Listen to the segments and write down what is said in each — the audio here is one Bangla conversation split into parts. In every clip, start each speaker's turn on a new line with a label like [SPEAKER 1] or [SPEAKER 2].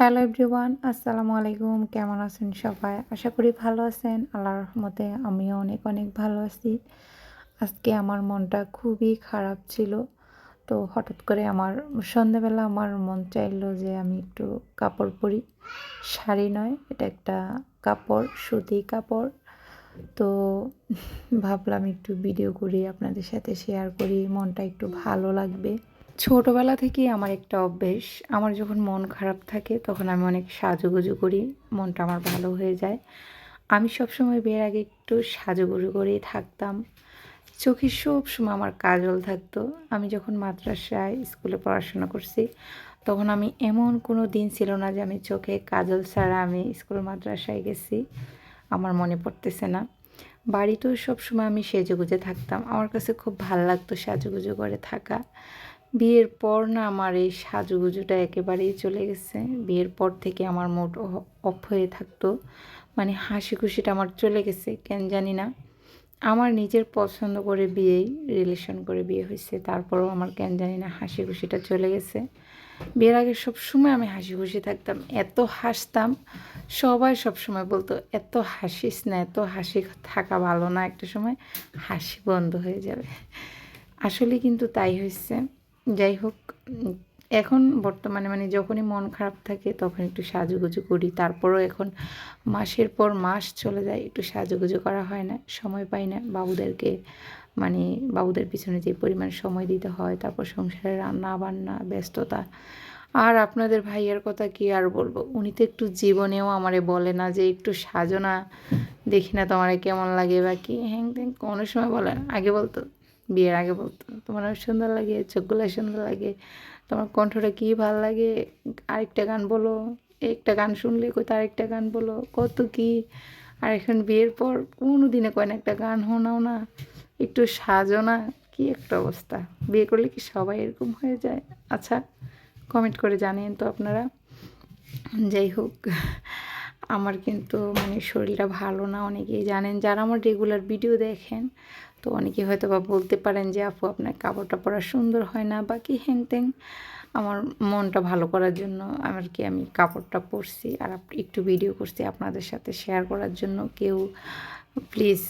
[SPEAKER 1] হ্যালো এভরিওয়ান আসসালামু আলাইকুম কেমন আছেন সবাই? আশা করি ভালো আছেন। আল্লাহর রহমতে আমিও অনেক অনেক ভালো আছি। আজকে আমার মনটা খুবই খারাপ ছিল। তো হঠাৎ করে আমার সন্ধ্যাবেলা আমার মন চাইলো যে আমি একটু কাপড় পরি। শাড়ি নয়, এটা একটা কাপড়, সুতি কাপড়। তো ভাবলাম একটু ভিডিও করি, আপনাদের সাথে শেয়ার করি। মনটা একটু ভালো লাগবে। ছোটোবেলা থেকেই আমার একটা অভ্যেস, আমার যখন মন খারাপ থাকে তখন আমি অনেক সাজুগুজু করি, মনটা আমার ভালো হয়ে যায়। আমি সবসময় বিয়ের আগে একটু সাজুগুজু করেই থাকতাম। চোখে সব সময় আমার কাজল থাকতো। আমি যখন মাদ্রাসায় স্কুলে পড়াশোনা করছি তখন আমি এমন কোনো দিন ছিল না যে আমি চোখে কাজল ছাড়া আমি স্কুল মাদ্রাসায় গেছি। আমার মনে পড়তেছে না। বাড়িতেও সবসময় আমি সেজেগুজে থাকতাম। আমার কাছে খুব ভালো লাগতো সাজুগুজু করে থাকা। বিয়ের পর না আমার এই সাজুগুজুটা একেবারেই চলে গেছে। বিয়ের পর থেকে আমার মোট অফ হয়ে থাকতো। মানে হাসি খুশিটা আমার চলে গেছে, কেন জানি না। আমার নিজের পছন্দ করে বিয়েই রিলেশন করে বিয়ে হয়েছে, তারপরও আমার কেন জানি না হাসি খুশিটা চলে গেছে। বিয়ের আগে সবসময় আমি হাসি খুশি থাকতাম, এত হাসতাম, সবাই সবসময় বলতো, এত হাসিস না, এত হাসি থাকা ভালো না, একটা সময় হাসি বন্ধ হয়ে যাবে। আসলে কিন্তু তাই হয়েছে। যাই হোক এখন বর্তমানে মানে যখনই মন খারাপ থাকে তখন একটু সাজুগুজু করি। তারপরও এখন মাসের পর মাস চলে যায়, একটু সাজুগুজু করা হয় না, সময় পাই না। বাবুদেরকে মানে বাবুদের পিছনে যে পরিমাণ সময় দিতে হয়, তারপর সংসারে রান্না বান্না, ব্যস্ততা। আর আপনাদের ভাইয়ের কথা কি আর বলব? উনি তো একটু জীবনেও আমারে বলে না যে একটু সাজো না, দেখি না তোমার কেমন লাগে বা কি। হ্যাং ত্যাং, কোনো সময় বলে না। আগে বলতো বিয়ের আগে বলতো, তোমার অনেক সুন্দর লাগে, চোখগুলো সুন্দর লাগে, তোমার কণ্ঠটা কী ভালো লাগে, আরেকটা গান বলো, একটা গান শুনলে কই আরেকটা গান বলো, কত কি? আর এখন বিয়ের পর কোনো দিনে কয় না একটা গান শোনাও না, একটু সাজো না, কি একটা অবস্থা। বিয়ে করলে কি সবাই এরকম হয়ে যায়? আচ্ছা কমেন্ট করে জানেন তো আপনারা। যাই হোক আমার কিন্তু মানে শরীরটা ভালো না, অনেকেই জানেন। যারা আমার রেগুলার ভিডিও দেখেন, তো অনেকে হয়তো বা বলতে পারেন যে, আপু, আপনার কাপড়টা পরা সুন্দর হয় না বাকি হ্যাং ত্যাং আমার মনটা ভালো করার জন্য আমার কি আমি কাপড়টা পরছি আর একটু ভিডিও করছি আপনাদের সাথে শেয়ার করার জন্য। কেউ প্লিজ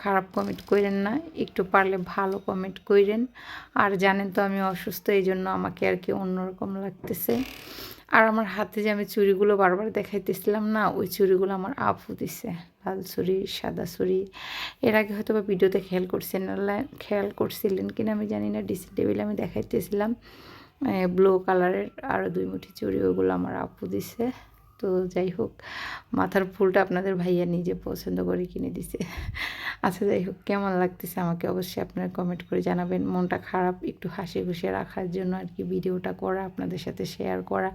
[SPEAKER 1] খারাপ কমেন্ট করেন না, একটু পারলে ভালো কমেন্ট করেন আর জানেন তো আমি অসুস্থ, এই জন্য আমাকে আর কি অন্যরকম লাগতেছে। আর আমার হাতে যে আমি চুড়িগুলো বারবার দেখাইতেছিলাম না, ওই চুড়িগুলো আমার আপু দিছে, লাল চুড়ি, সাদা চুড়ি। এর আগে হয়তো বা ভিডিওতে খেয়াল করছেন খেয়াল করছিলেন কিনা আমি জানি না ডিসি টেবিলে আমি দেখাইতেছিলাম। ব্লু কালারের আরও দুই মুঠি চুড়ি ওগুলো আমার আপু দিছে। তো যাই হোক, মাথার ফুলটা আপনাদের ভাইয়া নিজে পছন্দ করে কিনে দিছে। আচ্ছা যাই হোক, কেমন লাগতেছে আমাকে অবশ্যই আপনারা কমেন্ট করে জানাবেন। মনটা খারাপ, একটু হাসি খুশি রাখার জন্য আর কি ভিডিওটা করা, আপনাদের সাথে শেয়ার করা।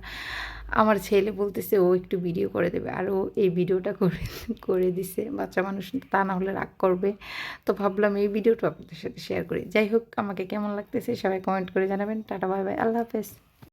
[SPEAKER 1] আমার ছেলে বলতেছে, ও একটু ভিডিও করে দেবে। আর ও এই ভিডিওটা করে করে দিছে। বাচ্চা মানুষ তা না হলে রাগ করবে। তো ভাবলাম এই ভিডিওটা আপনাদের সাথে শেয়ার করি। যাই হোক, আমাকে কেমন লাগতেছে সবাই কমেন্ট করে জানাবেন। টাটা বাই বাই আল্লাহ হাফেজ।